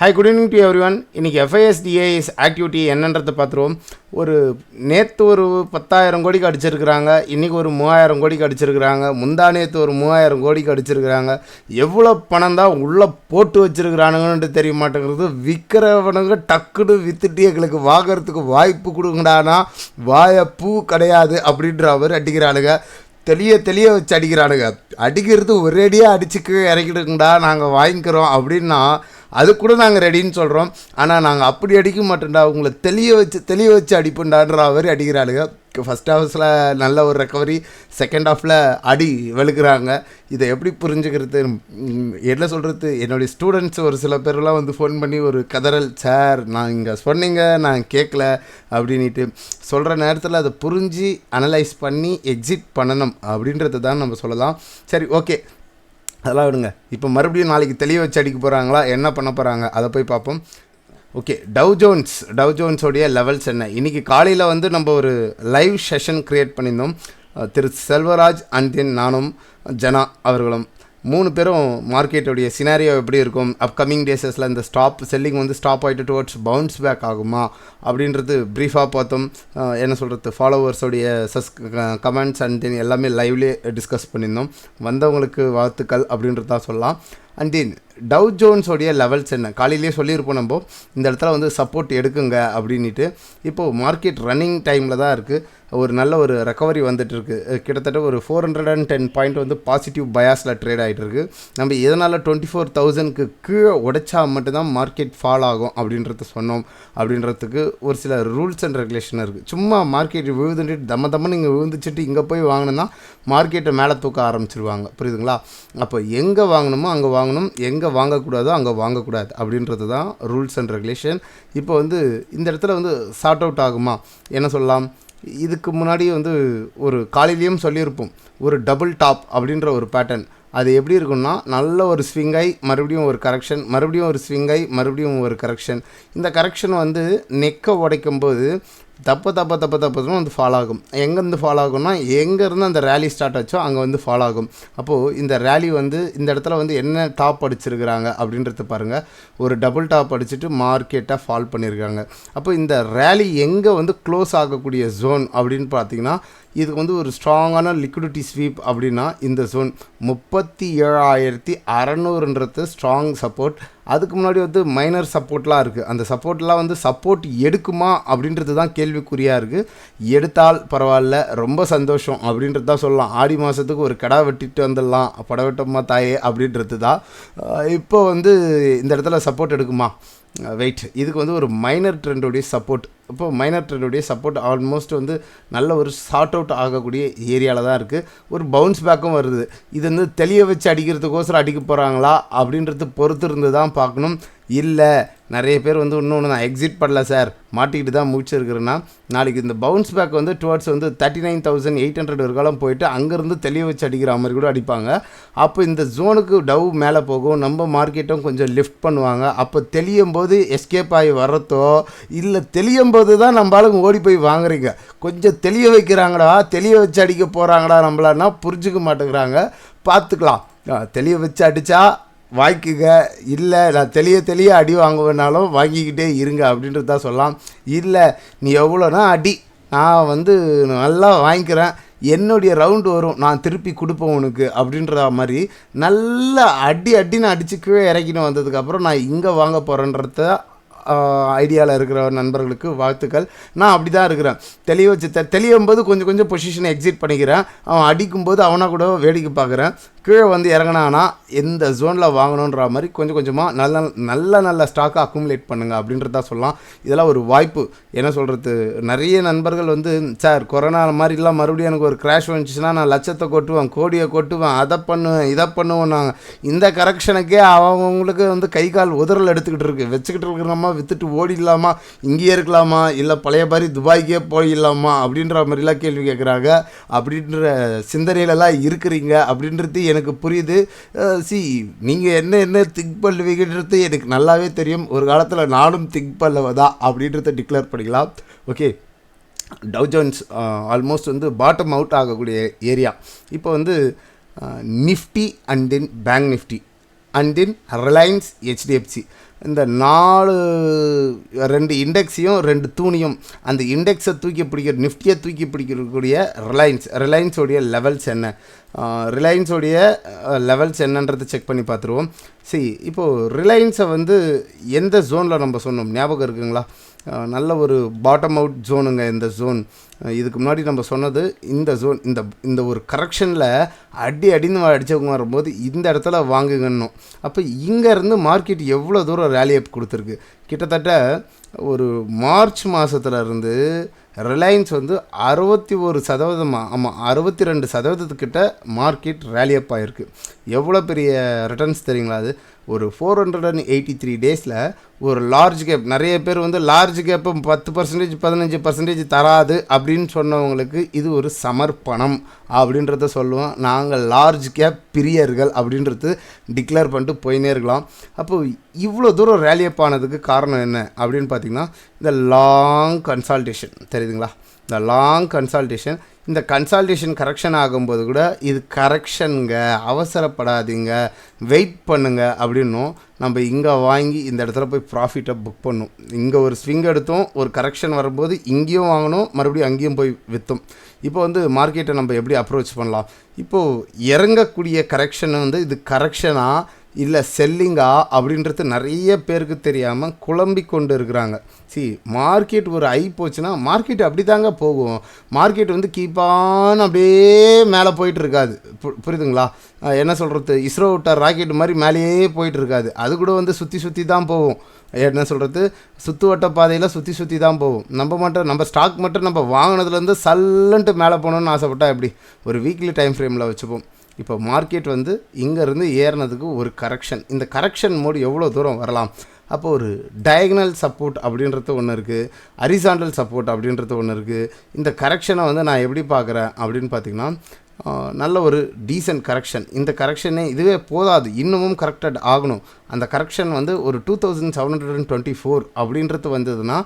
Hi good evening to everyone இன்றைக்கி எஃப்ஐஎஸ்டிஏஎஸ் activity என்னன்றதை பார்த்துருவோம். ஒரு நேற்று ஒரு பத்தாயிரம் கோடிக்கு அடிச்சிருக்கிறாங்க. இன்றைக்கி ஒரு மூவாயிரம் கோடிக்கு அடிச்சிருக்கிறாங்க. முந்தா நேற்று ஒரு மூவாயிரம் கோடிக்கு அடிச்சிருக்கிறாங்க. எவ்வளோ பணம் தான் உள்ளே போட்டு வச்சுருக்கிறானுங்கன்ட்டு தெரிய மாட்டேங்கிறது விற்கிறவனுங்க டக்குன்னு வித்துட்டு எங்களுக்கு வாங்குறதுக்கு வாய்ப்பு கொடுங்கடானா. பூ கிடையாது அப்படின்ற அவர் அடிக்கிறானுங்க. தெளிய தெளிய வச்சு அடிக்கிறானுங்க. அடிக்கிறது ஒரேடியாக அடிச்சுக்கு இறக்கிடுங்கடா நாங்கள் வாங்கிக்கிறோம் அப்படின்னா அது கூட நாங்கள் ரெடின்னு சொல்கிறோம் ஆனால் நாங்கள் அப்படி அடிக்க மாட்டோம்டா. உங்களை தெளிய வச்சு தெளிய வச்சு அடிப்போண்டான்ற மாதிரி அடிக்கிறாளுங்க ஃபஸ்ட் ஹாஃப்ஸில் நல்ல ஒரு ரெக்கவரி செகண்ட் ஹாஃபில் அடி வெளுக்கிறாங்க. இதை எப்படி புரிஞ்சுக்கிறது? என்ன சொல்கிறது என்னுடைய ஸ்டூடெண்ட்ஸ் ஒரு சில பேர்லாம் வந்து ஃபோன் பண்ணி ஒரு கதறல் சார் நான் இங்கே சொன்னீங்க நான் கேட்கல அப்படின்ட்டு சொல்கிற நேரத்தில் அதை புரிஞ்சு அனலைஸ் பண்ணி எக்ஸிட் பண்ணணும் அப்படின்றத தான் நம்ம சொல்லலாம். சரி ஓகே அதெல்லாம் விடுங்க. இப்போ மறுபடியும் நாளைக்கு தெளிய வச்சு அடிக்க போகிறாங்களா என்ன பண்ண போகிறாங்க அதை போய் பார்ப்போம். ஓகே டவ் ஜோன்ஸ் டவ் ஜோன்ஸோடைய லெவல்ஸ் என்ன? இன்றைக்கி காலையில் வந்து நம்ம ஒரு லைவ் செஷன் க்ரியேட் பண்ணியிருந்தோம். திரு செல்வராஜ் அண்ட் தென் நானும் ஜனா அவர்களும். மூணு பேரும் மார்க்கெட்டோடைய சினாரியோ எப்படி இருக்கும்? அப்கமிங் டேஸஸில் இந்த ஸ்டாப் செல்லிங் வந்து ஸ்டாப் ஆகிட்டு டுவர்ட்ஸ் பவுன்ஸ் பேக் ஆகுமா? அப்படின்றது ப்ரீஃபாக பார்த்தோம். என்ன சொல்கிறது ஃபாலோவர்ஸோடைய சஸ் கமெண்ட்ஸ் அண்ட் தென் எல்லாமே லைவ்லேயே டிஸ்கஸ் பண்ணியிருந்தோம். வந்தவங்களுக்கு வாழ்த்துக்கள் அப்படின்றது தான் சொல்லலாம். அண்ட் தென் டவ் ஜோன்ஸோடைய லெவல்ஸ் என்ன? காலையிலேயே சொல்லியிருப்போம் நம்ம. இந்த இடத்துல வந்து சப்போர்ட் எடுக்குங்க அப்படின்ட்டு இப்போது மார்க்கெட் ரன்னிங் டைமில் தான் இருக்குது ஒரு நல்ல ஒரு ரெக்கவரி வந்துட்டு இருக்கு. கிட்டத்தட்ட ஒரு four hundred and ten point வந்து பாசிட்டிவ் பயாஸில் ட்ரேட் ஆகிட்டு இருக்கு. நம்ம எதனால் டுவெண்ட்டி ஃபோர் தௌசண்ட்க்கு கீழே உடைச்சா மட்டும்தான் மார்க்கெட் ஃபால் ஆகும் அப்படின்றத சொன்னோம். அப்படின்றதுக்கு ஒரு சில ரூல்ஸ் அண்ட் ரெகுலேஷன் இருக்குது சும்மா மார்க்கெட் விழுந்துட்டு தம்ம தம்மன்னு நீங்கள் விழுந்துச்சுட்டு இங்கே போய் வாங்கினோம்னா மார்க்கெட்டை மேலே தூக்க ஆரம்பிச்சிருவாங்க. புரியுதுங்களா? அப்போ எங்கே வாங்கணுமோ அங்கே வாங்கணும் எங்கே வாங்கக்கூடாதோ அங்கே வாங்கக்கூடாது அப்படின்றது தான் ரூல்ஸ் அண்ட் ரெகுலேஷன் இப்போ வந்து இந்த இடத்துல வந்து சார்ட் அவுட் ஆகுமா? என்ன சொல்லலாம்? இதுக்கு முன்னாடி வந்து ஒரு காலையிலையும் சொல்லியிருப்போம் ஒரு டபுள் டாப் அப்படின்ற ஒரு பேட்டர்ன் அது எப்படி இருக்கும்னா நல்ல ஒரு ஸ்விங்கை மறுபடியும் ஒரு கரெக்ஷன் மறுபடியும் ஒரு ஸ்விங்கை மறுபடியும் ஒரு கரெக்ஷன் இந்த கரெக்ஷன் வந்து நெக்கை உடைக்கும் போது தப்பு தப்பு தப்பு தப்புன்னு வந்து ஃபாலோ ஆகும். எங்கேருந்து ஃபாலோ ஆகும்னா எங்கேருந்து அந்த ரேலி ஸ்டார்ட் ஆச்சோ அங்கே வந்து ஃபாலோ ஆகும். அப்போது இந்த ரேலி வந்து இந்த இடத்துல வந்து என்ன டாப் அடிச்சிருக்கிறாங்க அப்படின்றத பாருங்கள் ஒரு டபுள் டாப் அடிச்சுட்டு மார்க்கெட்டாக ஃபால் பண்ணியிருக்காங்க அப்போ இந்த ரேலி எங்கே வந்து க்ளோஸ் ஆகக்கூடிய ஜோன் அப்படின்னு பார்த்தீங்கன்னா இதுக்கு வந்து ஒரு ஸ்ட்ராங்கான லிக்விடிட்டி ஸ்வீப் அப்படின்னா இந்த ஜோன் முப்பத்தி ஏழாயிரத்தி அறநூறுன்றது ஸ்ட்ராங் சப்போர்ட் அதுக்கு முன்னாடி வந்து மைனர் சப்போர்ட்லாம் இருக்குது அந்த சப்போர்ட்லாம் வந்து சப்போர்ட் எடுக்குமா அப்படின்றது தான் கேள்விக்குறியாக இருக்குது எடுத்தால் பரவாயில்ல ரொம்ப சந்தோஷம் அப்படின்றது தான் சொல்லலாம். ஆடி மாதத்துக்கு ஒரு கடா வெட்டிட்டு வந்துடலாம். படவெட்டம்மா தாயே அப்படின்றது தான். இப்போ வந்து இந்த இடத்துல சப்போர்ட் எடுக்குமா? வெயிட் இதுக்கு வந்து ஒரு மைனர் ட்ரெண்டோடைய சப்போர்ட் இப்போ மைனர் ட்ரெண்டுடைய சப்போர்ட் ஆல்மோஸ்ட் வந்து நல்ல ஒரு ஷார்ட் அவுட் ஆகக்கூடிய ஏரியாவில் தான் இருக்குது ஒரு பவுன்ஸ் பேக்கும் வருது. இது வந்து தெளிய வச்சு அடிக்கிறதுக்கோசரம் அடிக்க போகிறாங்களா அப்படின்றது பொறுத்து இருந்து தான் பார்க்கணும். இல்லை நிறைய பேர் வந்து இன்னொன்று நான் எக்ஸிட் பண்ணல சார். மாட்டிக்கிட்டு தான் முடிச்சிருக்கிறேன்னா நாளைக்கு இந்த பவுன்ஸ் பேக் வந்து டுவர்ட்ஸ் வந்து thirty nine thousand eight hundred வரைக்கும் போயிட்டு அங்கேருந்து தெளிய வச்சு அடிக்கிற மாதிரி கூட அடிப்பாங்க. அப்போ இந்த ஜோனுக்கு டவ் மேலே போகும் நம்ம மார்க்கெட்டும் கொஞ்சம் லிஃப்ட் பண்ணுவாங்க. அப்போ தெளியும் போது எஸ்கேப் ஆகி வர்றதோ இல்லை தெளியும் போது தான் நம்மளால ஓடி போய் வாங்குறீங்க. கொஞ்சம் தெளிய வைக்கிறாங்கடா தெளிய வச்சு அடிக்க போகிறாங்கடா நம்மளான்னா புரிஞ்சுக்க மாட்டேங்கிறாங்க. பார்த்துக்கலாம். தெளிய வச்சு அடித்தா வாங்கிக்குங்க. இல்லை நான் தெளிய தெளிய அடி வாங்குவேனாலும் வாங்கிக்கிட்டே இருங்க அப்படின்றது தான் சொல்லலாம். இல்லை நீ எவ்வளோனா அடி. நான் வந்து நல்லா வாங்கிக்கிறேன். என்னுடைய ரவுண்டு வரும். நான் திருப்பி கொடுப்பேன் உனக்கு அப்படின்ற மாதிரி நல்லா அடி அடின்னு அடிச்சு கீழே இறக்கின்னு வந்ததுக்கப்புறம் நான் இங்கே வாங்க போகிறேன்றத ஐடியாவில் இருக்கிற நண்பர்களுக்கு வாழ்த்துக்கள். நான் அப்படி தான் இருக்கிறேன். தெளிய வச்சு தெளியும் போது கொஞ்சம் கொஞ்சம் பொசிஷனை எக்ஸிட் பண்ணிக்கிறேன். அவன் அடிக்கும்போது அவனை கூட வேடிக்கை பார்க்குறேன். கீழே வந்து இறங்கினானா எந்த ஜோனில் வாங்கணுன்ற மாதிரி கொஞ்சம் கொஞ்சமாக நல்ல நல்ல நல்ல ஸ்டாக்கை அக்குமுலேட் பண்ணுங்கள் அப்படின்றத சொல்லலாம். இதெல்லாம் ஒரு வாய்ப்பு. என்ன சொல்கிறது நிறைய நண்பர்கள் வந்து சார் கொரோனா மாதிரிலாம் மறுபடியும் எனக்கு ஒரு கிராஷ் வந்துச்சுன்னா நான் லட்சத்தை கொட்டுவேன் கோடியை கொட்டுவேன் அதை பண்ணுவேன் இதை பண்ணுவேன் நாங்கள் இந்த கரெக்ஷனுக்கே அவங்களுக்கு வந்து கை கால் உதறல் எடுத்துக்கிட்டு இருக்கு. வச்சுக்கிட்டு இருக்கிறோமா வித்துட்டு ஓடிடலாமா? இங்கேயே இருக்கலாமா? இல்லை பழைய மாதிரி துபாய்க்கே போயிடலாமா? அப்படின்ற மாதிரிலாம் கேள்வி கேட்குறாங்க அப்படின்ற சிந்தனையிலலாம் இருக்கிறீங்க அப்படின்றது எனக்கு புரியுது. சி நீங்கள் என்ன என்ன திங்க் பண்ணுவீங்கன்றது எனக்கு நல்லாவே தெரியும். ஒரு காலத்தில் நானும் திங்க் பண்ணவதா அப்படின்றத டிக்ளேர் பண்ணிக்கலாம். ஓகே டவ் ஜோன்ஸ் ஆல்மோஸ்ட் வந்து பாட்டம் அவுட் ஆகக்கூடிய ஏரியா இப்போ வந்து Nifty and then bank Nifty and then Reliance HDFC இந்த நாலு ரெண்டு இண்டெக்ஸையும் ரெண்டு தூணியும் அந்த இண்டெக்ஸை தூக்கி பிடிக்கிற நிஃப்டியை தூக்கி பிடிக்கக்கூடிய ரிலையன்ஸ் ரிலையன்ஸோடைய லெவல்ஸ் என்ன? ரிலையன்ஸோடைய லெவல்ஸ் என்னன்றதை செக் பண்ணி பார்த்துருவோம். சரி இப்போது ரிலையன்ஸை வந்து எந்த ஜோனில் நம்ம சொன்னோம்? ஞாபகம் இருக்குங்களா? நல்ல ஒரு பாட்டம் அவுட் ஜோனுங்க இந்த ஜோன் இதுக்கு முன்னாடி நம்ம சொன்னது இந்த ஜோன் இந்த இந்த ஒரு கரெக்ஷனில் அடி அடின்னு அடித்தவங்க வரும்போது இந்த இடத்துல வாங்குங்கன்னும். அப்போ இங்கேருந்து மார்க்கெட் எவ்வளோ தூரம் ரேலி அப் கொடுத்துருக்கு? கிட்டத்தட்ட ஒரு மார்ச் மாதத்துல இருந்து ரிலையன்ஸ் வந்து அறுபத்தி ஒரு சதவீதமாக ஆமாம் அறுபத்தி ரெண்டு சதவீதத்துக்கிட்ட மார்க்கெட் ரேலி அப் ஆகிருக்கு எவ்வளோ பெரிய ரிட்டர்ன்ஸ் தெரியுங்களா அது? ஒரு four hundred and eighty three டேஸில் ஒரு லார்ஜ் கேப் நிறைய பேர் வந்து லார்ஜ் கேப்பு பத்து பர்சன்டேஜ் பதினஞ்சு பர்சன்டேஜ் தராது அப்படின்னு சொன்னவங்களுக்கு இது ஒரு சமர்ப்பணம் அப்படின்றத சொல்லுவோம். நாங்கள் லார்ஜ் கேப் பிரியர்கள் அப்படின்றது டிக்ளேர் பண்ணிட்டு போயினே இருக்கலாம். அப்போது இவ்வளோ தூரம் ரேலியப் ஆனதுக்கு காரணம் என்ன அப்படின்னு பார்த்தீங்கன்னா இந்த லாங் கன்சால்டேஷன் தெரியுதுங்களா? இந்த லாங் கன்சால்டேஷன் இந்த கன்சால்டேஷன் கரெக்ஷன் ஆகும்போது கூட இது கரெக்ஷனுங்க அவசரப்படாதீங்க வெயிட் பண்ணுங்க அப்படின்னும் நம்ம இங்கே வாங்கி இந்த இடத்துல போய் ப்ராஃபிட்டை புக் பண்ணும். இங்கே ஒரு ஸ்விங் எடுத்தோம் ஒரு கரெக்ஷன் வரும்போது இங்கேயும் வாங்கணும் மறுபடியும் அங்கேயும் போய் விற்றும் இப்போ வந்து மார்க்கெட்டை நம்ம எப்படி அப்ரோச் பண்ணலாம்? இப்போது இறங்கக்கூடிய கரெக்ஷன் வந்து இது கரெக்ஷனாக இல்லை செல்லிங்கா அப்படின்றது நிறைய பேருக்கு தெரியாமல் குழம்பி கொண்டு இருக்கிறாங்க. சி மார்க்கெட் ஒரு ஐ போச்சுன்னா மார்க்கெட் அப்படி தாங்க போகும். மார்க்கெட் வந்து கீப்பான அப்படியே மேலே போயிட்டு இருக்காது பு- புரியுதுங்களா? என்ன சொல்கிறது இஸ்ரோ விட்ட ராக்கெட் மாதிரி மேலேயே போயிட்டு இருக்காது அது கூட வந்து சுற்றி சுற்றி தான் போகும். என்ன சொல்கிறது சுற்றுவட்ட பாதையில் சுற்றி சுற்றி தான் போகும். நம்ம மட்டும் நம்ம ஸ்டாக் மட்டும் நம்ம வாங்கினதுலேருந்து சல்லன்ட்டு மேலே போகணுன்னு ஆசைப்பட்டா எப்படி? ஒரு வீக்லி டைம் ஃப்ரேமில் வச்சுப்போம். இப்போ மார்க்கெட் வந்து இங்கேருந்து ஏறினதுக்கு ஒரு கரெக்ஷன் இந்த கரெக்ஷன் மோடு எவ்வளோ தூரம் வரலாம்? அப்போ ஒரு டயக்னல் சப்போர்ட் அப்படின்றது ஒன்று இருக்குது அரிசாண்டல் சப்போர்ட் அப்படின்றது ஒன்று இருக்குது இந்த கரெக்ஷனை வந்து நான் எப்படி பார்க்குறேன் அப்படின்னு பார்த்தீங்கன்னா நல்ல ஒரு டீசன்ட் கரெக்ஷன் இந்த கரெக்ஷனே இதுவே போதாது. இன்னமும் கரெக்டட் ஆகணும். அந்த கரெக்ஷன் வந்து ஒரு two thousand seven hundred and twenty four அப்படின்றது வந்ததுன்னா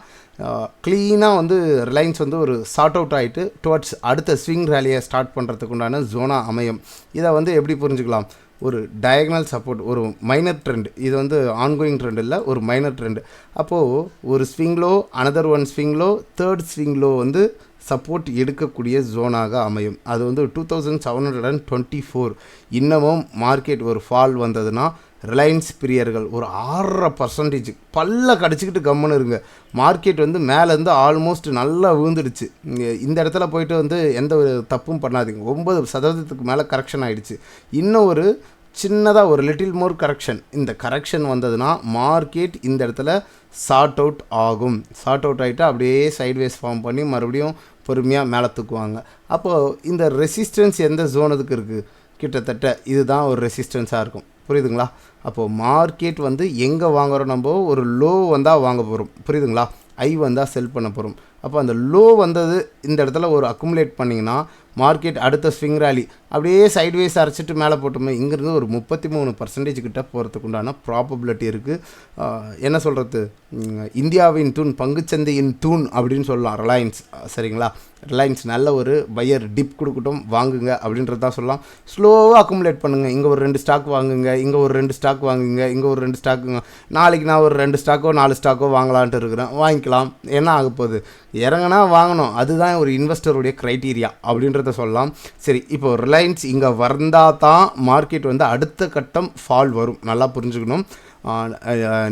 க்ளீனாக வந்து ரிலையன்ஸ் வந்து ஒரு சார்ட் அவுட் ஆகிட்டு டுவர்ட்ஸ் அடுத்த ஸ்விங் ரேலியை ஸ்டார்ட் பண்ணுறதுக்கு உண்டான ஜோனாக அமையும். இதை வந்து எப்படி புரிஞ்சுக்கலாம்? ஒரு டயக்னல் சப்போர்ட் ஒரு மைனர் ட்ரெண்ட் இது வந்து ஆன்கோயிங் ட்ரெண்ட் இல்லை ஒரு மைனர் ட்ரெண்ட் அப்போது ஒரு swing low another one swing low third swing low வந்து சப்போர்ட் எடுக்கக்கூடிய ஜோனாக அமையும். அது வந்து two thousand seven hundred and twenty four இன்னமும் மார்க்கெட் ஒரு ஃபால் வந்ததுன்னா ரிலையன்ஸ் பிரியர்கள் ஒரு ஆறரை பர்சன்டேஜ் பல்ல கடிச்சிக்கிட்டு கம்முன்னு இருங்க. மார்க்கெட் வந்து மேலேருந்து ஆல்மோஸ்ட் நல்லா விழுந்துடுச்சு. இந்த இடத்துல போயிட்டு வந்து எந்த ஒரு தப்பும் பண்ணாதீங்க. ஒம்பது சதவீதத்துக்கு மேலே கரெக்ஷன் ஆகிடுச்சு இன்னும் ஒரு சின்னதாக ஒரு லிட்டில் மோர் கரெக்ஷன் இந்த கரெக்ஷன் வந்ததுன்னா மார்க்கெட் இந்த இடத்துல சார்ட் அவுட் ஆகும். சார்ட் அவுட் ஆகிட்டு அப்படியே சைட்வேஸ் ஃபார்ம் பண்ணி மறுபடியும் பொறுமையாக மேலே தூக்குவாங்க. அப்போது இந்த ரெசிஸ்டன்ஸ் எந்த ஜோனதுக்கு இருக்குது கிட்டத்தட்ட இதுதான் ஒரு ரெசிஸ்டன்ஸாக இருக்கும். புரியுதுங்களா? அப்போது மார்க்கெட் வந்து எங்கே வாங்குகிறோம் நம்ம? ஒரு லோ வந்தால் வாங்க போகிறோம் புரியுதுங்களா? ஐ வந்தால் செல் பண்ண போகிறோம் அப்போ அந்த லோ வந்தது இந்த இடத்துல ஒரு அக்குமுலேட் பண்ணிங்கன்னா மார்க்கெட் அடுத்த ஸ்விங் ரேலி அப்படியே சைட்வேஸ் அரைச்சிட்டு மேலே போட்டோமே இங்கேருந்து ஒரு முப்பத்தி மூணு பர்சன்டேஜ் கிட்ட போகிறதுக்கு உண்டான ப்ராபபிலிட்டி இருக்குது என்ன சொல்கிறது இந்தியாவின் தூண் பங்குச்சந்தையின் தூண் அப்படின்னு சொல்லலாம். ரிலையன்ஸ் சரிங்களா? ரிலையன்ஸ் நல்ல ஒரு பையர் டிப் கொடுக்கட்டும் வாங்குங்க அப்படின்றது தான் சொல்லலாம் ஸ்லோவாக அக்குமுலேட் பண்ணுங்கள் இங்கே ஒரு ரெண்டு ஸ்டாக் வாங்குங்க இங்கே ஒரு ரெண்டு ஸ்டாக் வாங்குங்க இங்கே ஒரு ரெண்டு ஸ்டாக்குங்க நாளைக்கு நான் ஒரு ரெண்டு ஸ்டாக்கோ நாலு ஸ்டாக்கோ வாங்கலான்ட்டு இருக்கிறேன். வாங்கிக்கலாம். என்ன ஆக போகுது இறங்கினா வாங்கணும். அதுதான் ஒரு இன்வெஸ்டருடைய க்ரைட்டீரியா அப்படின்றத சொல்லலாம். சரி இப்போ ரிலையன்ஸ் இங்கே வந்தால் தான் மார்க்கெட் வந்து அடுத்த கட்டம் ஃபால் வரும். நல்லா புரிஞ்சுக்கணும்.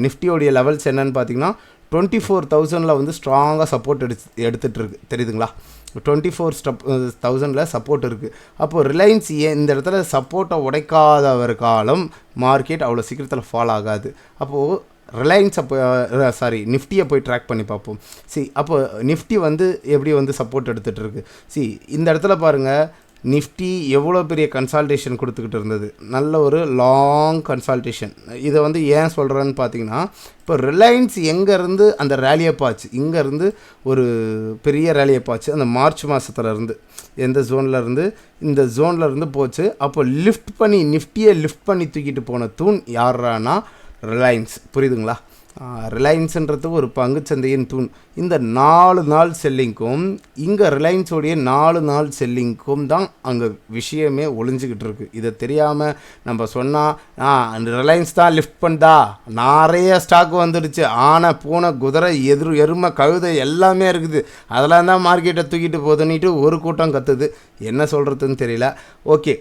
நிஃப்டியோடைய லெவல்ஸ் என்னன்னு பார்த்தீங்கன்னா டுவெண்ட்டி ஃபோர் தௌசண்டில் வந்து ஸ்ட்ராங்காக சப்போர்ட் எடுத்து எடுத்துகிட்டு இருக்கு. தெரியுதுங்களா? டுவெண்ட்டி ஃபோர் ஸ்டப் தௌசண்டில் சப்போர்ட் இருக்குது அப்போது ரிலையன்ஸ் ஏன் இந்த இடத்துல சப்போர்ட்டை உடைக்காதவர் காலம் மார்க்கெட் அவ்வளோ சீக்கிரத்தில் ஃபால் ஆகாது. அப்போது ரிலையன்ஸ் அப்போ சாரி நிஃப்டியை போய் ட்ராக் பண்ணி பார்ப்போம். சி அப்போ நிஃப்டி வந்து எப்படி வந்து சப்போர்ட் எடுத்துகிட்டு இருக்கு? சி இந்த இடத்துல பாருங்கள் நிஃப்டி எவ்வளோ பெரிய கன்சால்டேஷன் கொடுத்துக்கிட்டு இருந்தது. நல்ல ஒரு லாங் கன்சால்டேஷன் இதை வந்து ஏன் சொல்கிறேன்னு பார்த்தீங்கன்னா இப்போ ரிலையன்ஸ் எங்கேருந்து அந்த ரேலியை பாச்சு? இங்கேருந்து ஒரு பெரிய ரேலியை பாச்சு. அந்த மார்ச் மாதத்துல இருந்து எந்த ஜோனில் இருந்து இந்த ஜோனில் இருந்து போச்சு. அப்போ லிஃப்ட் பண்ணி நிஃப்டியை லிஃப்ட் பண்ணி தூக்கிட்டு போன தூண் யாரானா ரிலையன்ஸ் புரியுதுங்களா? ரிலையன்ஸுன்றது ஒரு பங்குச்சந்தையின் தூண். இந்த நாலு நாள் செல்லிங்க்கும் இங்கே ரிலையன்ஸோடைய நாலு நாள் செல்லிங்க்கும் தான் அங்கே விஷயமே ஒளிஞ்சிக்கிட்டு இருக்குது இதை தெரியாமல் நம்ம சொன்னால் ரிலையன்ஸ் தான் லிஃப்ட் பண்ணா நிறைய ஸ்டாக் வந்துடுச்சு. ஆனை பூனை குதிரை எதிர் எருமை கழுதை எல்லாமே இருக்குது. அதெல்லாம் தான் மார்க்கெட்டை தூக்கிட்டு போதுன்னிட்டு ஒரு கூட்டம் கத்துது. என்ன சொல்கிறதுன்னு தெரியல. ஓகே.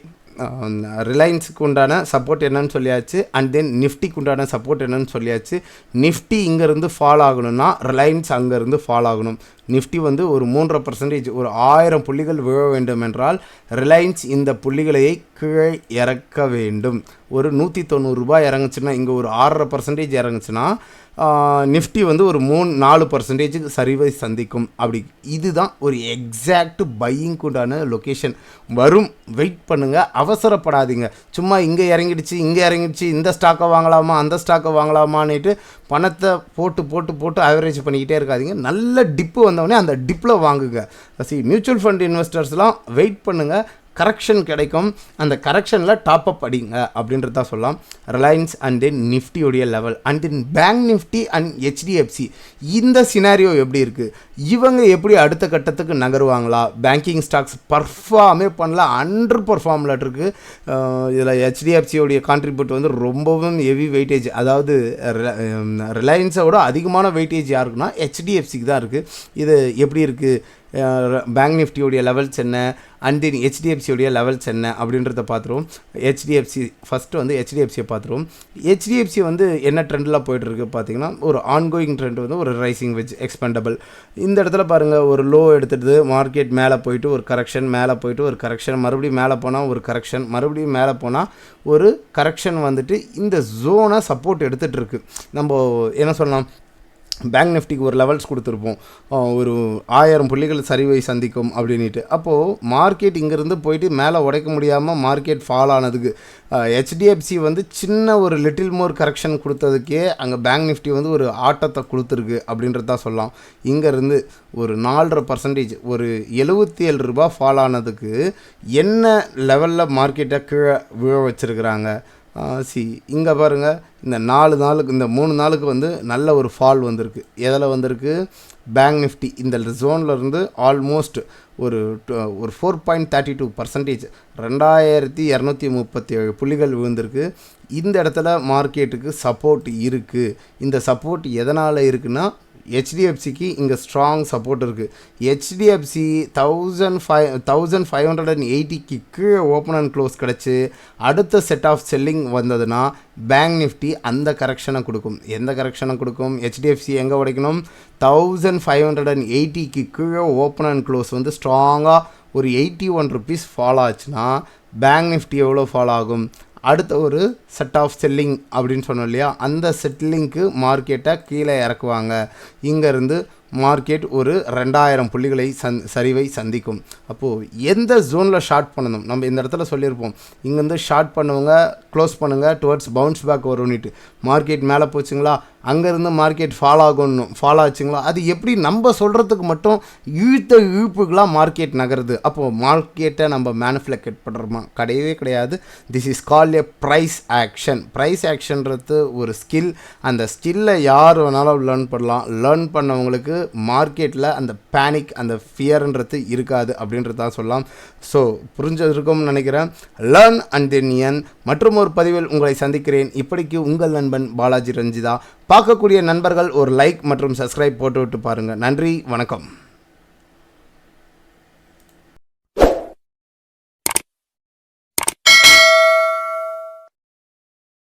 ரிலையன்ஸுக்கு உண்டான சப்போர்ட் என்னன்னு சொல்லியாச்சு. அண்ட் தென் நிஃப்டிக்கு உண்டான சப்போர்ட் என்னன்னு சொல்லியாச்சு. நிஃப்டி இங்கேருந்து ஃபால் ஆகணும்னா ரிலையன்ஸ் அங்கேருந்து ஃபால் ஆகணும். நிஃப்டி வந்து ஒரு மூன்றரை பர்சன்டேஜ் ஒரு ஆயிரம் புள்ளிகள் விழ வேண்டும் என்றால் ரிலையன்ஸ் இந்த புள்ளிகளையை கீழே இறக்க வேண்டும். ஒரு நூற்றி தொண்ணூறுரூபா இறங்குச்சுன்னா இங்கே ஒரு ஆறரை பர்சன்டேஜ் இறங்குச்சுன்னா நிஃப்டி வந்து ஒரு மூணு நாலு பர்சன்டேஜுக்கு சரிவை சந்திக்கும். அப்படி இதுதான் ஒரு எக்ஸாக்ட் பையிங்க்கு உண்டான லொக்கேஷன் வரும் வெயிட் பண்ணுங்கள் அவசரப்படாதீங்க. சும்மா இங்கே இறங்கிடுச்சு இங்கே இறங்கிடுச்சு இந்த ஸ்டாக்கை வாங்கலாமா அந்த ஸ்டாக்கை வாங்கலாமான்னுட்டு பணத்தை போட்டு போட்டு போட்டு ஆவரேஜ் பண்ணிக்கிட்டே இருக்காதிங்க. நல்ல டிப்பு வந்தவொடனே அந்த டிப்பில் வாங்குங்க. சி மியூச்சுவல் ஃபண்ட் இன்வெஸ்டர்ஸ்லாம் வெயிட் பண்ணுங்கள் கரெக்ஷன் கிடைக்கும். அந்த கரெக்ஷனில் டாப் அப் அடிங்க அப்படின்றது தான் சொல்லலாம். Reliance and then நிஃப்டியோடைய level and then bank Nifty and HDFC இந்த சினாரியோ எப்படி இருக்குது இவங்க எப்படி அடுத்த கட்டத்துக்கு நகருவாங்களா? பேங்கிங் ஸ்டாக்ஸ் பர்ஃபார்மே பண்ணல அண்டர் பர்ஃபார்மில் இருக்குது இதில் ஹெச்டிஎஃப்சியோடைய கான்ட்ரிபியூட் வந்து ரொம்பவும் ஹெவி வெயிட்டேஜ் அதாவது ரிலையன்ஸோட அதிகமான வெயிட்டேஜ் யாருக்குன்னா ஹெச்டிஎஃப்சிக்கு தான் இருக்குது இது எப்படி இருக்குது பேங்க் நிஃப்டியோடைய லெவல்ஸ் என்ன? அண்ட் தென் ஹெச்டிஎஃப்சியோடைய லெவல்ஸ் என்ன? அப்படின்றத பார்த்துருவோம். ஹெச்டிஎஃப்சி ஃபஸ்ட்டு வந்து ஹெச்டிஎஃப்சியை பார்த்துருவோம். ஹெச்டிஎஃப்சி வந்து என்ன ட்ரெண்டில் போயிட்டுருக்கு பார்த்தீங்கன்னா ஒரு ஆன்கோயிங் ட்ரெண்ட் வந்து ஒரு ரைசிங் விச் எக்ஸ்பெண்டபிள் இந்த இடத்துல பாருங்கள் ஒரு லோ எடுத்துகிட்டு மார்க்கெட் மேலே போயிட்டு ஒரு கரெக்ஷன் மேலே போயிட்டு ஒரு கரெக்ஷன் மறுபடியும் மேலே போனால் ஒரு கரெக்ஷன் மறுபடியும் மேலே போனால் ஒரு கரெக்ஷன் வந்துட்டு இந்த ஜோனை சப்போர்ட் எடுத்துகிட்டு இருக்கு. நம்ம என்ன சொல்லலாம்? பேங்க் நிஃப்டிக்கு ஒரு லெவல்ஸ் கொடுத்துருப்போம். ஒரு ஆயிரம் புள்ளிகள் சரிவை சந்திக்கும் அப்படின்ட்டு அப்போது மார்க்கெட் இங்கேருந்து போயிட்டு மேலே உடைக்க முடியாமல் மார்க்கெட் ஃபால் ஆனதுக்கு ஹெச்டிஎஃப்சி வந்து சின்ன ஒரு லிட்டில் மோர் கரெக்ஷன் கொடுத்ததுக்கே அங்கே பேங்க் நிஃப்டி வந்து ஒரு ஆட்டத்தை கொடுத்துருக்கு அப்படின்றது தான் சொல்லலாம். இங்கேருந்து ஒரு நாலரை பர்சன்டேஜ் ஒரு எழுபத்தி ஏழு ரூபா ஃபால் ஆனதுக்கு என்ன லெவலில் மார்க்கெட்டை கீழே விழ வச்சுருக்குறாங்க? சி இங்கே பாருங்கள் இந்த நாலு நாளுக்கு இந்த மூணு நாளுக்கு வந்து நல்ல ஒரு ஃபால் வந்திருக்கு. எதில் வந்திருக்கு? பேங்க் நிஃப்டி இந்த ஜோனில் இருந்து ஆல்மோஸ்ட் ஒரு ஒரு four point thirty two percentage ரெண்டாயிரத்தி இரநூத்தி முப்பத்தி ஏழு புள்ளிகள் விழுந்திருக்கு. இந்த இடத்துல மார்க்கெட்டுக்கு சப்போர்ட் இருக்குது இந்த சப்போர்ட் எதனால் இருக்குன்னா ஹெச்டிஎஃப்சிக்கு இங்கே ஸ்ட்ராங் சப்போர்ட் இருக்குது HDFC thousand five thousand five hundred and எயிட்டிக்கு கீழே ஓப்பன் அண்ட் க்ளோஸ் கிடச்சி அடுத்த செட் ஆஃப் செல்லிங் வந்ததுன்னா பேங்க் நிஃப்டி அந்த கரெக்ஷனை கொடுக்கும். எந்த கரெக்ஷனை கொடுக்கும்? ஹெச்டிஎஃப்சி எங்கே உடைக்கணும்? தௌசண்ட் ஃபைவ் ஹண்ட்ரட் அண்ட் எயிட்டிக்கு கீழே ஓப்பன் அண்ட் க்ளோஸ் வந்து ஸ்ட்ராங்காக ஒரு எயிட்டி ஒன் ருபீஸ் ஃபாலோ ஆச்சுன்னா பேங்க் நிஃப்டி எவ்வளோ ஃபாலோ ஆகும்? அடுத்த ஒரு செட் ஆஃப் செல்லிங் அப்படின்னு சொன்னோம் இல்லையா? அந்த செட்டிலிங்க்கு மார்க்கெட்டை கீழே இறக்குவாங்க. இங்கேருந்து மார்க்கெட் ஒரு ரெண்டாயிரம் புள்ளிகளை சந் சரிவை சந்திக்கும். அப்போது எந்த ஜோனில் ஷார்ட் பண்ணணும்? நம்ம இந்த இடத்துல சொல்லியிருப்போம். இங்கேருந்து ஷார்ட் பண்ணுவங்க க்ளோஸ் பண்ணுங்கள் டுவர்ட்ஸ் பவுன்ஸ் பேக் வரும்னுட்டு மார்க்கெட் மேலே போச்சுங்களா? அங்கேருந்து மார்க்கெட் ஃபாலோ ஆகணும் ஃபாலோ ஆச்சுங்களா? அது எப்படி நம்ம சொல்கிறதுக்கு மட்டும் இழுத்த இழுப்புகளாக மார்க்கெட் நகருது? அப்போது மார்க்கெட்டை நம்ம மேனுஃபேக்சர் பண்ணுறோமா கிடையவே கிடையாது. This is call a price action price ஆக்ஷன்றது ஒரு ஸ்கில் அந்த ஸ்கில்லை யார் வேணாலும் லேர்ன் பண்ணலாம். லேர்ன் பண்ணவங்களுக்கு மார்க்கெட்டில் அந்த பேனிக் அந்த ஃபியர்ன்றது இருக்காது அப்படின்றது தான் சொல்லலாம். ஸோ புரிஞ்சிருக்கும்னு நினைக்கிறேன். லேர்ன் அண்ட் தென் என் மற்றும் ஒரு பதிவில் உங்களை சந்திக்கிறேன். இப்படிக்கு உங்கள் நண்பன் பாலாஜி ரஞ்சிதா. பார்க்கக்கூடிய நண்பர்கள் ஒரு லைக் மற்றும் சப்ஸ்கிரைப் போட்டு விட்டு பாருங்கள் நன்றி வணக்கம்.